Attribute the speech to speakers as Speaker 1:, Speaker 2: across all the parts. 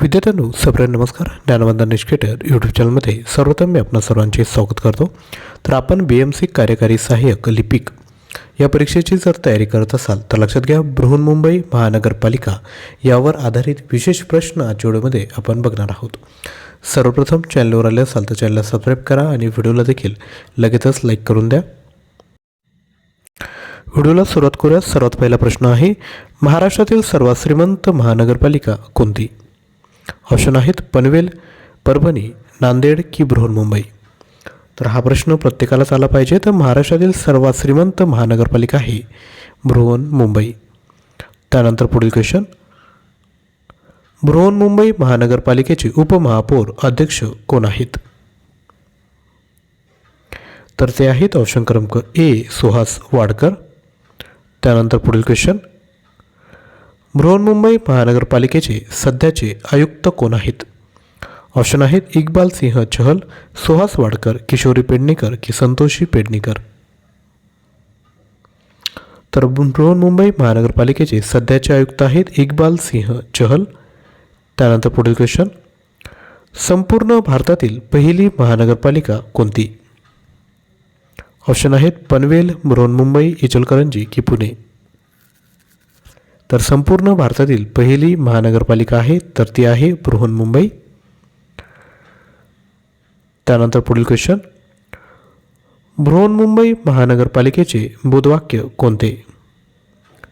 Speaker 1: विद्यार्थ्यांनो सप्रेम नमस्कार. ज्ञानवंदन निष्केटर यूट्यूब चॅनलमध्ये सर्वोत्तम मी आपणा सर्वांचे स्वागत करतो. तर आपण बी एम सी कार्यकारी सहाय्यक लिपिक या परीक्षेची जर तयारी करत असाल तर लक्षात घ्या बृहन्मुंबई महानगरपालिका यावर आधारित विशेष प्रश्न आजच्या व्हिडिओमध्ये आपण बघणार आहोत. सर्वप्रथम चॅनलवर आले असाल तर चॅनलला सबस्क्राईब करा आणि व्हिडिओला देखील लगेचच लाईक करून द्या. व्हिडिओला सुरुवात करूया. सर्वात पहिला प्रश्न आहे महाराष्ट्रातील सर्वात श्रीमंत महानगरपालिका कोणती? ऑप्शन आहेत पनवेल परभणी नांदेड की बृहन्मुंबई तर हा प्रश्न प्रत्येकालाच आला पाहिजे. तर महाराष्ट्रातील सर्वात श्रीमंत महानगरपालिका आहे बृहन्मुंबई त्यानंतर पुढील क्वेश्चन बृहन्मुंबई महानगरपालिकेचे उपमहापौर अध्यक्ष कोण आहेत? तर ते आहेत ऑप्शन क्रमांक ए सुहास वाडकर. त्यानंतर पुढील क्वेश्चन बृहन्मुंबई महानगरपालिकेचे सध्याचे आयुक्त कोण आहेत? ऑप्शन आहेत इक्बाल सिंह चहल सुहास वाडकर किशोरी पेडणेकर की संतोषी पेडणेकर. तर बृहन्मुंबई महानगरपालिकेचे सध्याचे आयुक्त आहेत इक्बाल सिंह चहल. त्यानंतर पुढील क्वेश्चन संपूर्ण भारतातील पहिली महानगरपालिका कोणती? ऑप्शन आहेत पनवेल बृहन्मुंबई इचलकरंजी की पुणे. तर संपूर्ण भारतातील पहिली महानगरपालिका आहे तर ती आहे बृहन्मुंबई त्यानंतर पुढील क्वेश्चन बृहन्मुंबई महानगरपालिकेचे बोधवाक्य कोणते?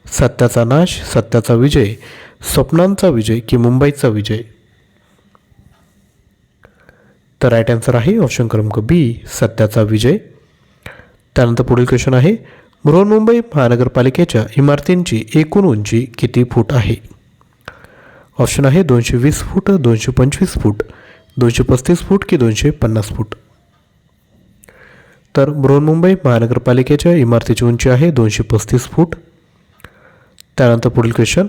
Speaker 1: सत्याचा नाश सत्याचा विजय स्वप्नांचा विजय की मुंबईचा विजय? तर राईट आन्सर आहे ऑप्शन क्रमांक बी सत्याचा विजय. त्यानंतर पुढील क्वेश्चन आहे बृहन्मुंबई महानगरपालिकेच्या इमारतींची एकूण उंची किती फूट आहे? ऑप्शन आहे दोनशे वीस फूट दोनशे पंचवीस फूट दोनशे पस्तीस फूट की दोनशे पन्नास फूट. तर बृहन्मुंबई महानगरपालिकेच्या इमारतीची उंची आहे दोनशे पस्तीस फूट. त्यानंतर पुढील क्वेश्चन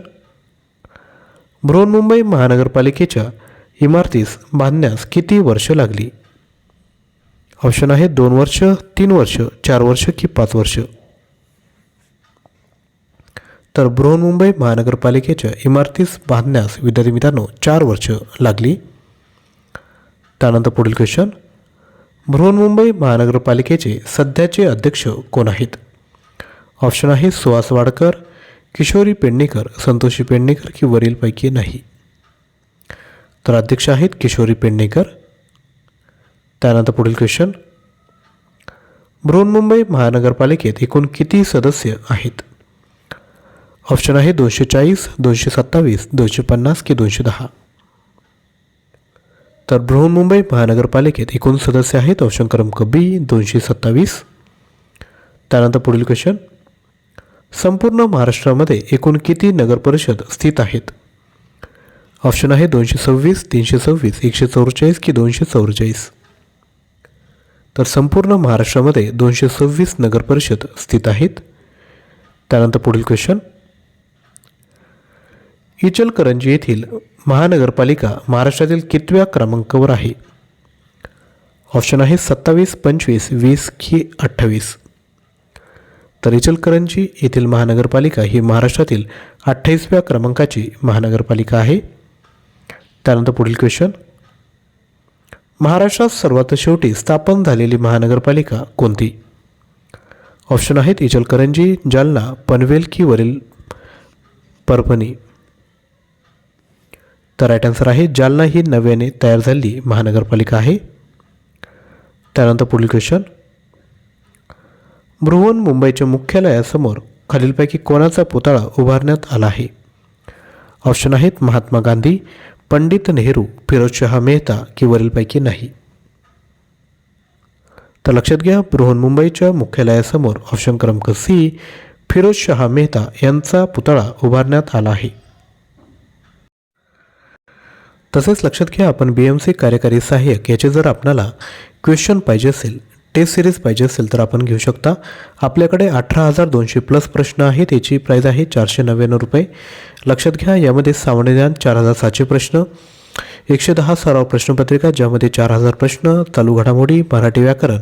Speaker 1: बृहन्मुंबई महानगरपालिकेच्या इमारतीस बांधण्यास किती वर्ष लागली? ऑप्शन आहे दोन वर्ष तीन वर्ष चार वर्ष की पाच वर्ष. तर बृहन्मुंबई महानगरपालिकेच्या इमारतीस बांधण्यास विद्यार्थी मित्रांनो चार वर्ष लागली. त्यानंतर पुढील क्वेश्चन बृहन्मुंबई महानगरपालिकेचे सध्याचे अध्यक्ष कोण आहेत? ऑप्शन आहे सुहास वाडकर किशोरी पेडणेकर संतोषी पेडणेकर की वरीलपैकी नाही. तर अध्यक्ष आहेत किशोरी पेडणेकर. त्यानंतर पुढील क्वेश्चन बृहन्मुंबई महानगरपालिकेत एकूण किती सदस्य आहेत? ऑप्शन आहे दोनशे चाळीस दोनशे सत्तावीस दोनशे पन्नास की दोनशे दहा. तर बृहन्मुंबई महानगरपालिकेत एकूण सदस्य आहेत. ऑप्शन क्रमांक बी दोनशे सत्तावीस. त्यानंतर पुढील क्वेश्चन संपूर्ण महाराष्ट्रामध्ये एकूण किती नगरपरिषद स्थित आहेत? ऑप्शन आहे दोनशे सव्वीस तीनशे सव्वीस एकशे चौवेचाळीस की दोनशे चौवेचाळीस. तर संपूर्ण महाराष्ट्रामध्ये दोनशे सव्वीस नगरपरिषद स्थित आहेत. त्यानंतर पुढील क्वेश्चन इचलकरंजी येथील महानगरपालिका महाराष्ट्रातील कितव्या क्रमांकावर आहे? ऑप्शन आहे सत्तावीस पंचवीस वीस की अठ्ठावीस. तर इचलकरंजी येथील महानगरपालिका ही महाराष्ट्रातील अठ्ठावीसव्या क्रमांकाची महानगरपालिका आहे. त्यानंतर पुढील क्वेश्चन महाराष्ट्रात सर्वात शेवटी स्थापन झालेली महानगरपालिका कोणती? ऑप्शन आहेत इचलकरंजी जालना पनवेल की वरील परभणी. तर राईट आन्सर आहे जालना ही नव्याने तयार झालेली महानगरपालिका आहे. त्यानंतर पुढील क्वेश्चन बृहन मुंबईच्या मुख्यालयासमोर खालीलपैकी कोणाचा पुतळा उभारण्यात आला आहे? ऑप्शन आहेत महात्मा गांधी पंडित नेहरू फिरोजशहा मेहता की वरीलपैकी नाही. तर लक्षात घ्या बृहन मुंबईच्या मुख्यालयासमोर ऑप्शन क्रमांक सी फिरोजशहा मेहता यांचा पुतळा उभारण्यात आला आहे. तसेच लक्षात घ्या आपण बी एम सी कार्यकारी सहाय्यक याचे जर आपणाला क्वेश्चन पाहिजे असेल टेस्ट सिरीज पाहिजे असेल तर आपण घेऊ शकता. आपल्याकडे अठरा हजार दोनशे प्लस प्रश्न आहेत याची प्राईज आहे चारशे नव्याण्णव रुपये. लक्षात घ्या यामध्ये सामान्य ज्ञान चार हजार सातशे प्रश्न एकशे दहा सराव प्रश्नपत्रिका ज्यामध्ये चार हजार प्रश्न चालू घडामोडी मराठी व्याकरण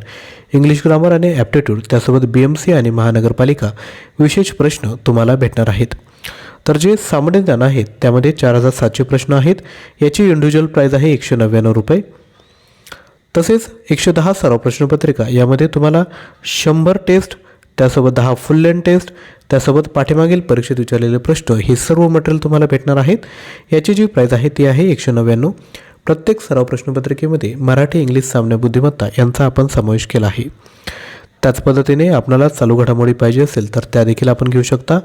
Speaker 1: इंग्लिश ग्रामर आणि ॲप्टिट्यूड त्यासोबत बी एम सी आणि महानगरपालिका विशेष प्रश्न तुम्हाला भेटणार आहेत. तर जे सामान्य ज्ञान आहेत त्यामध्ये चार हजार सातशे प्रश्न आहेत. याची इंडिव्हिज्युअल प्राईज आहे एकशे नव्याण्णव रुपये. तसेच एकशे दहा सराव प्रश्नपत्रिका यामध्ये तुम्हाला शंभर टेस्ट त्यासोबत दहा फुल लेन टेस्ट त्यासोबत पाठीमागील परीक्षेत विचारलेले प्रश्न हे सर्व मटेरियल तुम्हाला भेटणार आहेत. याची जी प्राईज आहे ती आहे एकशे नव्याण्णव. प्रत्येक सराव प्रश्नपत्रिकेमध्ये मराठी इंग्लिश सामने बुद्धिमत्ता यांचा आपण समावेश केला आहे. त्याच पद्धतीने आपणाला चालू घडामोडी पाहिजे असेल तर त्या देखील आपण घेऊ शकता.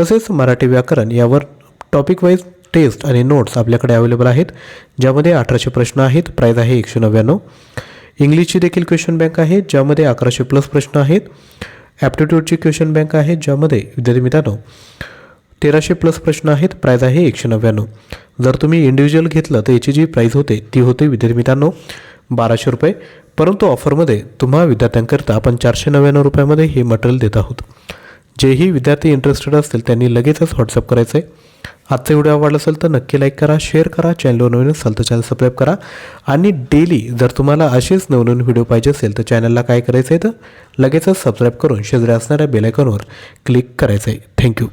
Speaker 1: तसेच मराठी व्याकरण यावर टॉपिक वाईज टेस्ट आणि नोट्स आपल्याकडे अवेलेबल आहेत ज्यामध्ये अठराशे प्रश्न आहेत. प्राईज आहे एकशे नव्याण्णव. इंग्लिशची देखील क्वेश्चन बँक आहे ज्यामध्ये अकराशे प्लस प्रश्न आहेत. ॲप्टिट्यूडची क्वेश्चन बँक आहे ज्यामध्ये विद्यार्थी मित्रांनो तेराशे प्लस प्रश्न आहेत. प्राईज आहे एकशे नव्याण्णव. जर तुम्ही इंडिव्हिज्युअल घेतलं तर याची जी प्राईज होते ती होते विद्यार्थी मित्रांनो बाराशे रुपये. परंतु ऑफरमध्ये तुम्हा विद्यार्थ्यांकरता आपण चारशे नव्याण्णव रुपयामध्ये हे मटेरियल देत आहोत. जेही विद्यार्थी इंटरेस्टेड असतील त्यांनी लगेचच व्हॉट्सअप करायचं आहे आजचा व्हिडिओ आवडला असेल तर नक्की लाईक करा शेअर करा चॅनलवर नवीन असेल तर चॅनल सबस्क्राईब करा. आणि डेली जर तुम्हाला असेच नवनवीन व्हिडिओ पाहिजे असेल तर चॅनलला काय करायचं आहे तर लगेचच सबस्क्राईब करून शेजारी असणाऱ्या बेलायकॉनवर क्लिक करायचं आहे थँक्यू